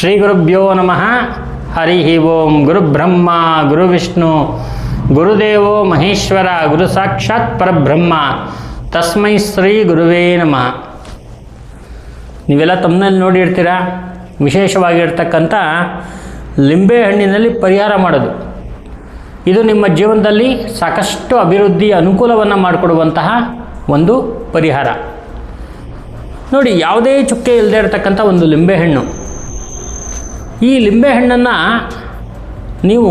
ಶ್ರೀ ಗುರುಭ್ಯೋ ನಮಃ. ಹರಿ ಓಂ ಗುರುಬ್ರಹ್ಮ ಗುರುವಿಷ್ಣು ಗುರುದೇವೋ ಮಹೇಶ್ವರ, ಗುರು ಸಾಕ್ಷಾತ್ ಪರಬ್ರಹ್ಮ. ತಸ್ಮೈ ಶ್ರೀ ಗುರುವೇ ನಮಃ. ನೀವೆಲ್ಲ ತಮ್ಮನಲ್ಲಿ ನೋಡಿರ್ತೀರ? ವಿಶೇಷವಾಗಿರ್ತಕ್ಕಂಥ ಲಿಂಬೆ ಹಣ್ಣಿನಲ್ಲಿ ಪರಿಹಾರ ಮಾಡೋದು. ಇದು ನಿಮ್ಮ ಜೀವನದಲ್ಲಿ ಸಾಕಷ್ಟು ಅಭಿವೃದ್ಧಿ ಅನುಕೂಲವನ್ನು ಮಾಡಿಕೊಡುವಂತಹ ಒಂದು ಪರಿಹಾರ. ನೋಡಿ, ಯಾವುದೇ ಚುಕ್ಕೆ ಇಲ್ಲದೆ ಇರತಕ್ಕಂಥ ಒಂದು ಲಿಂಬೆಹಣ್ಣು ಈ ಲಿಂಬೆಹಣ್ಣನ್ನು ನೀವು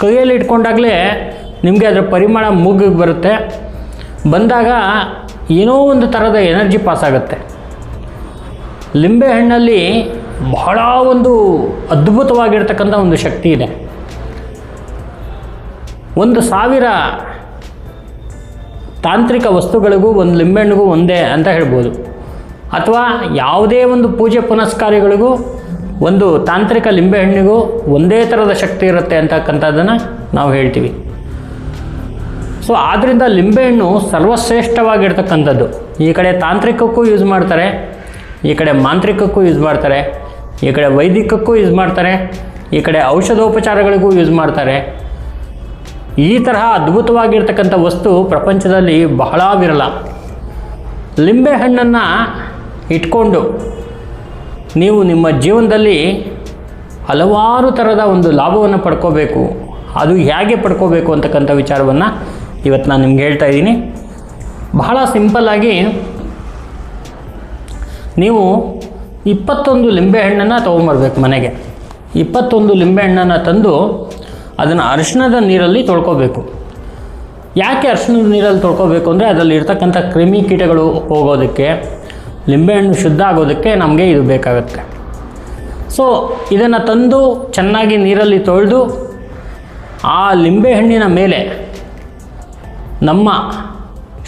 ಕೈಯಲ್ಲಿ ಇಟ್ಕೊಂಡಾಗಲೇ ನಿಮಗೆ ಅದರ ಪರಿಮಳ ಮೂಗಿಗೆ ಬರುತ್ತೆ. ಬಂದಾಗ ಏನೋ ಒಂದು ಥರದ ಎನರ್ಜಿ ಪಾಸ್ ಆಗುತ್ತೆ. ಲಿಂಬೆಹಣ್ಣಲ್ಲಿ ಬಹಳ ಒಂದು ಅದ್ಭುತವಾಗಿರ್ತಕ್ಕಂಥ ಒಂದು ಶಕ್ತಿ ಇದೆ. ಒಂದು ಸಾವಿರ ತಾಂತ್ರಿಕ ವಸ್ತುಗಳಿಗೂ ಒಂದು ಲಿಂಬೆಹಣ್ಣಿಗೂ ಒಂದೇ ಅಂತ ಹೇಳ್ಬೋದು. ಅಥವಾ ಯಾವುದೇ ಒಂದು ಪೂಜೆ ಪುನಸ್ಕಾರಗಳಿಗೂ ಒಂದು ತಾಂತ್ರಿಕ ಲಿಂಬೆಹಣ್ಣಿಗೂ ಒಂದೇ ಥರದ ಶಕ್ತಿ ಇರುತ್ತೆ ಅಂತಕ್ಕಂಥದ್ದನ್ನು ನಾವು ಹೇಳ್ತೀವಿ. ಸೊ ಆದ್ದರಿಂದ ಲಿಂಬೆಹಣ್ಣು ಸರ್ವಶ್ರೇಷ್ಠವಾಗಿರ್ತಕ್ಕಂಥದ್ದು. ಈ ಕಡೆ ತಾಂತ್ರಿಕಕ್ಕೂ ಯೂಸ್ ಮಾಡ್ತಾರೆ, ಈ ಕಡೆ ಮಾಂತ್ರಿಕಕ್ಕೂ ಯೂಸ್ ಮಾಡ್ತಾರೆ, ಈ ಕಡೆ ವೈದಿಕಕ್ಕೂ ಯೂಸ್ ಮಾಡ್ತಾರೆ, ಈ ಕಡೆ ಔಷಧೋಪಚಾರಗಳಿಗೂ ಯೂಸ್ ಮಾಡ್ತಾರೆ. ಈ ತರಹ ಅದ್ಭುತವಾಗಿರ್ತಕ್ಕಂಥ ವಸ್ತು ಪ್ರಪಂಚದಲ್ಲಿ ಬಹಳ ವಿರಳ. ಲಿಂಬೆಹಣ್ಣನ್ನು ಇಟ್ಕೊಂಡು ನೀವು ನಿಮ್ಮ ಜೀವನದಲ್ಲಿ ಹಲವಾರು ಥರದ ಒಂದು ಲಾಭವನ್ನು ಪಡ್ಕೋಬೇಕು. ಅದು ಹೇಗೆ ಪಡ್ಕೋಬೇಕು ಅಂತಕ್ಕಂಥ ವಿಚಾರವನ್ನು ಇವತ್ತು ನಾನು ನಿಮ್ಗೆ ಹೇಳ್ತಾ ಇದ್ದೀನಿ. ಬಹಳ ಸಿಂಪಲ್ಲಾಗಿ ನೀವು ಇಪ್ಪತ್ತೊಂದು ಲಿಂಬೆಹಣ್ಣನ್ನು ತೊಗೊಂಬರ್ಬೇಕು ಮನೆಗೆ. ಇಪ್ಪತ್ತೊಂದು ಲಿಂಬೆಹಣ್ಣನ್ನು ತಂದು ಅದನ್ನು ಅರಿಶಿಣದ ನೀರಲ್ಲಿ ತೊಳ್ಕೊಬೇಕು. ಯಾಕೆ ಅರಿಶಿಣದ ನೀರಲ್ಲಿ ತೊಳ್ಕೊಬೇಕು ಅಂದರೆ ಅದರಲ್ಲಿ ಇರ್ತಕ್ಕಂಥ ಕ್ರಿಮಿ ಕೀಟಗಳು ಹೋಗೋದಕ್ಕೆ ಲಿಂಬೆಹಣ್ಣು ಶುದ್ಧ ಆಗೋದಕ್ಕೆ ನಮಗೆ ಇದು ಬೇಕಾಗುತ್ತೆ. ಸೊ ಇದನ್ನು ತಂದು ಚೆನ್ನಾಗಿ ನೀರಲ್ಲಿ ತೊಳೆದು, ಆ ಲಿಂಬೆಹಣ್ಣಿನ ಮೇಲೆ ನಮ್ಮ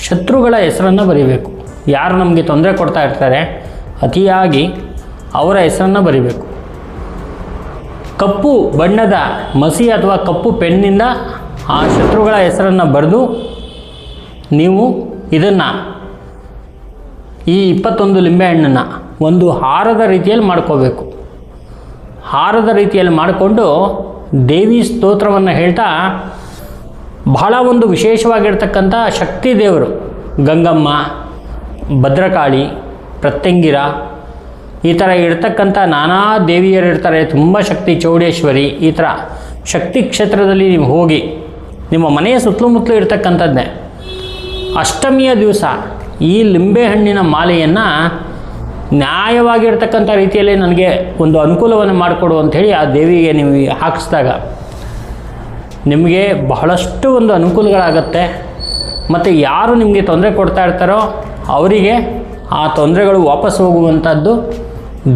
ಶತ್ರುಗಳ ಹೆಸರನ್ನು ಬರೀಬೇಕು. ಯಾರು ನಮಗೆ ತೊಂದರೆ ಕೊಡ್ತಾ ಇರ್ತಾರೆ, ಅತಿಯಾಗಿ ಅವರ ಹೆಸರನ್ನು ಬರೀಬೇಕು. ಕಪ್ಪು ಬಣ್ಣದ ಮಸಿ ಅಥವಾ ಕಪ್ಪು ಪೆನ್ನಿಂದ ಆ ಶತ್ರುಗಳ ಹೆಸರನ್ನು ಬರೆದು, ನೀವು ಇದನ್ನು ಈ ಇಪ್ಪತ್ತೊಂದು ಲಿಂಬೆಹಣ್ಣನ್ನು ಒಂದು ಹಾರದ ರೀತಿಯಲ್ಲಿ ಮಾಡ್ಕೋಬೇಕು. ಹಾರದ ರೀತಿಯಲ್ಲಿ ಮಾಡಿಕೊಂಡು ದೇವಿ ಸ್ತೋತ್ರವನ್ನು ಹೇಳ್ತಾ, ಬಹಳ ಒಂದು ವಿಶೇಷವಾಗಿರ್ತಕ್ಕಂಥ ಶಕ್ತಿ ದೇವರು, ಗಂಗಮ್ಮ, ಭದ್ರಕಾಳಿ, ಪ್ರತ್ಯಂಗಿರ, ಈ ಥರ ಇರ್ತಕ್ಕಂಥ ನಾನಾ ದೇವಿಯರು ಇರ್ತಾರೆ, ತುಂಬ ಶಕ್ತಿ, ಚೌಡೇಶ್ವರಿ, ಈ ಥರ ಶಕ್ತಿ ಕ್ಷೇತ್ರದಲ್ಲಿ ನೀವು ಹೋಗಿ ನಿಮ್ಮ ಮನೆಯ ಸುತ್ತಮುತ್ತಲೂ ಇರ್ತಕ್ಕಂಥದ್ದೇ ಅಷ್ಟಮಿಯ ದಿವಸ ಈ ಲಿಂಬೆಹಣ್ಣಿನ ಮಾಲೆಯನ್ನು ನ್ಯಾಯವಾಗಿರ್ತಕ್ಕಂಥ ರೀತಿಯಲ್ಲಿ ನನಗೆ ಒಂದು ಅನುಕೂಲವನ್ನು ಮಾಡಿಕೊಡು ಅಂಥೇಳಿ ಆ ದೇವಿಗೆ ನೀವು ಹಾಕಿಸಿದಾಗ ನಿಮಗೆ ಬಹಳಷ್ಟು ಒಂದು ಅನುಕೂಲಗಳಾಗತ್ತೆ. ಮತ್ತು ಯಾರು ನಿಮಗೆ ತೊಂದರೆ ಕೊಡ್ತಾ ಇರ್ತಾರೋ ಅವರಿಗೆ ಆ ತೊಂದರೆಗಳು ವಾಪಸ್ ಹೋಗುವಂಥದ್ದು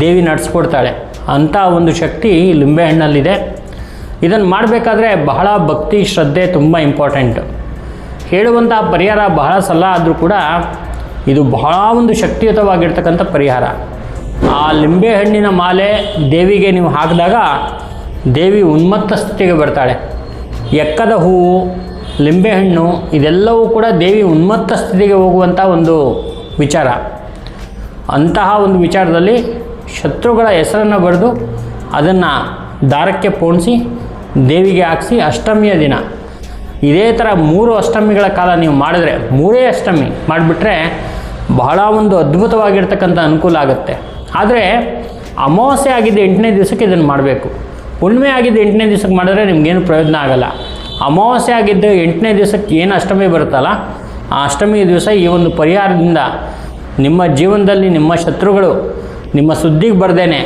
ದೇವಿ ನಡೆಸ್ಕೊಡ್ತಾಳೆ. ಅಂಥ ಒಂದು ಶಕ್ತಿ ಲಿಂಬೆಹಣ್ಣಲ್ಲಿದೆ ಇದನ್ನು ಮಾಡಬೇಕಾದ್ರೆ ಬಹಳ ಭಕ್ತಿ, ಶ್ರದ್ಧೆ ತುಂಬ ಇಂಪಾರ್ಟೆಂಟು ಹೇಳುವಂಥ ಪರಿಹಾರ ಬಹಳ ಸಲ ಆದರೂ ಕೂಡ ಇದು ಬಹಳ ಒಂದು ಶಕ್ತಿಯುತವಾಗಿರ್ತಕ್ಕಂಥ ಪರಿಹಾರ. ಆ ಲಿಂಬೆಹಣ್ಣಿನ ಮಾಲೆ ದೇವಿಗೆ ನೀವು ಹಾಕಿದಾಗ ದೇವಿ ಉನ್ಮತ್ತ ಸ್ಥಿತಿಗೆ ಬರ್ತಾಳೆ. ಎಕ್ಕದ ಹೂವು ಲಿಂಬೆಹಣ್ಣು ಇದೆಲ್ಲವೂ ಕೂಡ ದೇವಿ ಉನ್ಮತ್ತ ಸ್ಥಿತಿಗೆ ಹೋಗುವಂಥ ಒಂದು ವಿಚಾರ. ಅಂತಹ ಒಂದು ವಿಚಾರದಲ್ಲಿ ಶತ್ರುಗಳ ಹೆಸರನ್ನು ಬರೆದು ಅದನ್ನು ದಾರಕ್ಕೆ ಪೋಣಿಸಿ, ದೇವಿಗೆ ಹಾಕಿಸಿ ಅಷ್ಟಮಿಯ ದಿನ. ಇದೇ ಥರ ಮೂರು ಅಷ್ಟಮಿಗಳ ಕಾಲ ನೀವು ಮಾಡಿದ್ರೆ, ಮೂರೇ ಅಷ್ಟಮಿ ಮಾಡಿಬಿಟ್ರೆ ಬಹಳ ಒಂದು ಅದ್ಭುತವಾಗಿರ್ತಕ್ಕಂಥ ಅನುಕೂಲ ಆಗುತ್ತೆ. ಆದರೆ ಅಮಾವಾಸ್ಯೆ ಆಗಿದ್ದ ಎಂಟನೇ ದಿವಸಕ್ಕೆ ಇದನ್ನು ಮಾಡಬೇಕು. ಹುಣ್ಣಿಮೆ ಆಗಿದ್ದ ಎಂಟನೇ ದಿವಸಕ್ಕೆ ಮಾಡಿದ್ರೆ ನಿಮಗೇನು ಪ್ರಯೋಜನ ಆಗಲ್ಲ. ಅಮಾವಾಸ್ಯೆ ಆಗಿದ್ದ ಎಂಟನೇ ದಿವಸಕ್ಕೆ ಏನು ಅಷ್ಟಮಿ ಬರುತ್ತಲ್ಲ, ಆ ಅಷ್ಟಮಿ ದಿವಸ ಈ ಒಂದು ಪರಿಹಾರದಿಂದ ನಿಮ್ಮ ಜೀವನದಲ್ಲಿ ನಿಮ್ಮ ಶತ್ರುಗಳು, ನಿಮ್ಮ ಸುದ್ದಿಗೆ ಬರ್ದೇನೆ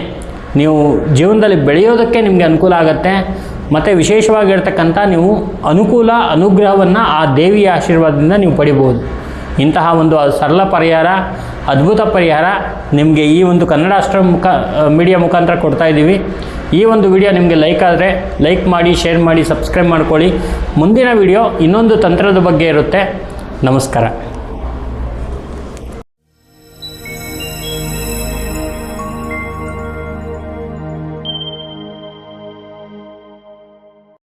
ನೀವು ಜೀವನದಲ್ಲಿ ಬೆಳೆಯೋದಕ್ಕೆ ನಿಮಗೆ ಅನುಕೂಲ ಆಗುತ್ತೆ. ಮತ್ತು ವಿಶೇಷವಾಗಿರ್ತಕ್ಕಂಥ ನೀವು ಅನುಕೂಲ, ಅನುಗ್ರಹವನ್ನು ಆ ದೇವಿಯ ಆಶೀರ್ವಾದದಿಂದ ನೀವು ಪಡಿಬೋದು ಇಂತಹ ಒಂದು ಸರಳ ಪರಿಹಾರ, ಅದ್ಭುತ ಪರಿಹಾರ ನಿಮಗೆ ಈ ಒಂದು ಕನ್ನಡ ಅಷ್ಟ್ರ ಮುಖ ಮೀಡಿಯಾ ಮುಖಾಂತರ ಕೊಡ್ತಾ ಇದ್ದೀವಿ. ಈ ಒಂದು ವಿಡಿಯೋ ನಿಮಗೆ ಲೈಕ್ ಆದರೆ ಲೈಕ್ ಮಾಡಿ ಶೇರ್ ಮಾಡಿ ಸಬ್ಸ್ಕ್ರೈಬ್ ಮಾಡ್ಕೊಳ್ಳಿ. ಮುಂದಿನ ವಿಡಿಯೋ ಇನ್ನೊಂದು ತಂತ್ರದ ಬಗ್ಗೆ ಇರುತ್ತೆ. ನಮಸ್ಕಾರ.